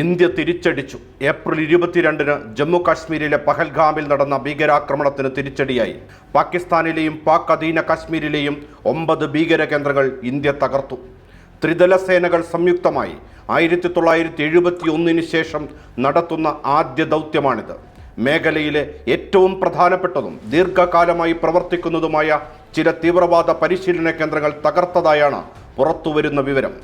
India തിരിച്ചടിച്ചു. April ഇരുപത്തിരണ്ടിന് ജമ്മു കാശ്മീരിലെ പഹൽഗാമിൽ നടന്ന ഭീകരാക്രമണത്തിന് തിരിച്ചടിയായി. പാകിസ്ഥാനിലെയും പാക് അധീന കാശ്മീരിലെയും ഒമ്പത് ഭീകര കേന്ദ്രങ്ങൾ ഇന്ത്യ തകർത്തു. ത്രിതല സേനകൾ സംയുക്തമായി ആയിരത്തി തൊള്ളായിരത്തി എഴുപത്തി ഒന്നിന് ശേഷം നടത്തുന്ന ആദ്യ ദൗത്യമാണിത്. മേഖലയിലെ ഏറ്റവും പ്രധാനപ്പെട്ടതും ദീർഘകാലമായി പ്രവർത്തിക്കുന്നതുമായ ചില തീവ്രവാദ പരിശീലന കേന്ദ്രങ്ങൾ തകർത്തതായാണ് പുറത്തുവരുന്ന വിവരം.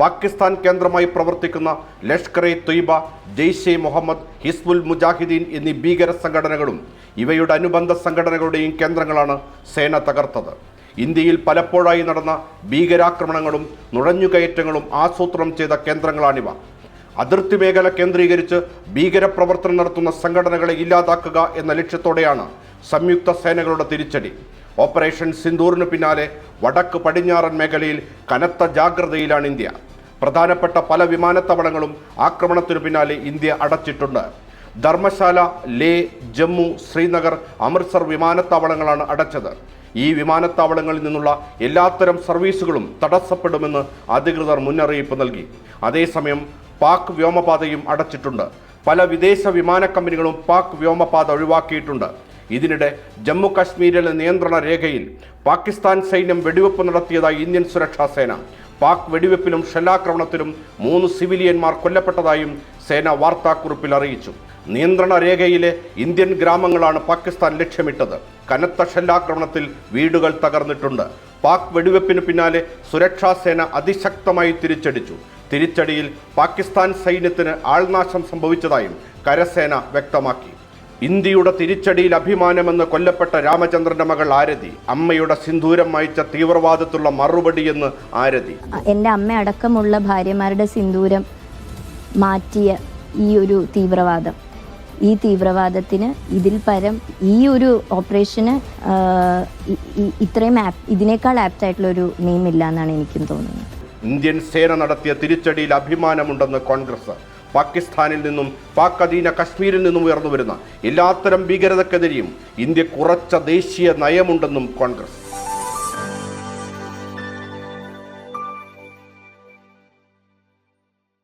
പാകിസ്ഥാൻ കേന്ദ്രമായി പ്രവർത്തിക്കുന്ന ലഷ്കർ ഇ തൊയ്ബ ജെയ്ഷെ മുഹമ്മദ് ഹിസ്ബുൽ മുജാഹിദീൻ എന്നീ ഭീകര സംഘടനകളും ഇവയുടെ അനുബന്ധ സംഘടനകളുടെയും കേന്ദ്രങ്ങളാണ് സേന തകർത്തത്. ഇന്ത്യയിൽ പലപ്പോഴായി നടന്ന ഭീകരാക്രമണങ്ങളും നുഴഞ്ഞുകയറ്റങ്ങളും ആസൂത്രണം ചെയ്ത കേന്ദ്രങ്ങളാണിവ. അതിർത്തി മേഖല കേന്ദ്രീകരിച്ച് ഭീകരപ്രവർത്തനം നടത്തുന്ന സംഘടനകളെ ഇല്ലാതാക്കുക എന്ന ലക്ഷ്യത്തോടെയാണ് സംയുക്ത സേനകളുടെ തിരിച്ചടി. ഓപ്പറേഷൻ സിന്ദൂറിന് പിന്നാലെ വടക്ക് പടിഞ്ഞാറൻ മേഖലയിൽ കനത്ത ജാഗ്രതയിലാണ് ഇന്ത്യ. പ്രധാനപ്പെട്ട പല വിമാനത്താവളങ്ങളും ആക്രമണത്തിനു പിന്നാലെ ഇന്ത്യ അടച്ചിട്ടുണ്ട്. ധർമ്മശാല ലേ ജമ്മു ശ്രീനഗർ അമൃത്സർ വിമാനത്താവളങ്ങളാണ് അടച്ചത്. ഈ വിമാനത്താവളങ്ങളിൽ നിന്നുള്ള എല്ലാത്തരം സർവീസുകളും തടസ്സപ്പെടുമെന്ന് അധികൃതർ മുന്നറിയിപ്പ് നൽകി. അതേസമയം പാക് വ്യോമപാതയും അടച്ചിട്ടുണ്ട്. പല വിദേശ വിമാന കമ്പനികളും പാക് വ്യോമപാത ഒഴിവാക്കിയിട്ടുണ്ട്. ഇതിനിടെ ജമ്മു കാശ്മീരിലെ നിയന്ത്രണ രേഖയിൽ പാകിസ്ഥാൻ സൈന്യം വെടിവെപ്പ് നടത്തിയതായി ഇന്ത്യൻ സുരക്ഷാ സേന. പാക് വെടിവെപ്പിലും ഷെല്ലാക്രമണത്തിലും മൂന്ന് സിവിലിയന്മാർ കൊല്ലപ്പെട്ടതായും സേന വാർത്താക്കുറിപ്പിൽ അറിയിച്ചു. നിയന്ത്രണ രേഖയിലെ ഇന്ത്യൻ ഗ്രാമങ്ങളാണ് പാകിസ്ഥാൻ ലക്ഷ്യമിട്ടത്. കനത്ത ഷെല്ലാക്രമണത്തിൽ വീടുകൾ തകർന്നിട്ടുണ്ട്. പാക് വെടിവെപ്പിന് പിന്നാലെ സുരക്ഷാ സേന അതിശക്തമായി തിരിച്ചടിച്ചു. തിരിച്ചടിയിൽ പാകിസ്ഥാൻ സൈന്യത്തിന് ആൾനാശം സംഭവിച്ചതായും കരസേന വ്യക്തമാക്കി. ഇന്ത്യയുടെ തിരിച്ചടിയിൽ അഭിമാനമെന്ന് കൊല്ലപ്പെട്ട രാമചന്ദ്രന്റെ മകൾ ആരതി അമ്മയുടെ സിന്ദൂരം മായ്ച്ച തീവ്രവാദത്തുള്ള മറുപടിയെന്ന് ആരതി. എന്റെ അമ്മ അടക്കമുള്ള ഭാര്യമാരുടെ സിന്ദൂരം മാറ്റിയ ഈ ഒരു തീവ്രവാദം. ഈ തീവ്രവാദത്തിന് ഇതിൽ പരം ഈ ഒരു ഓപ്പറേഷന് ഇത്രയും ഇതിനേക്കാൾ ആപ്റ്റ് ആയിട്ടുള്ള ഒരു നെയിം ഇല്ല എന്നാണ് എനിക്കും തോന്നുന്നത്. ഇന്ത്യൻ സേന നടത്തിയ തിരിച്ചടിയിൽ അഭിമാനമുണ്ടെന്ന് കോൺഗ്രസ്. പാകിസ്ഥാനിൽ നിന്നും പാക് അധീന കശ്മീരിൽ നിന്നും ഉയർന്നു വരുന്ന എല്ലാത്തരം ഭീകരതക്കെതിരെയും ഇന്ത്യ കുറച്ച ദേശീയ നയമുണ്ടെന്നും കോൺഗ്രസ്.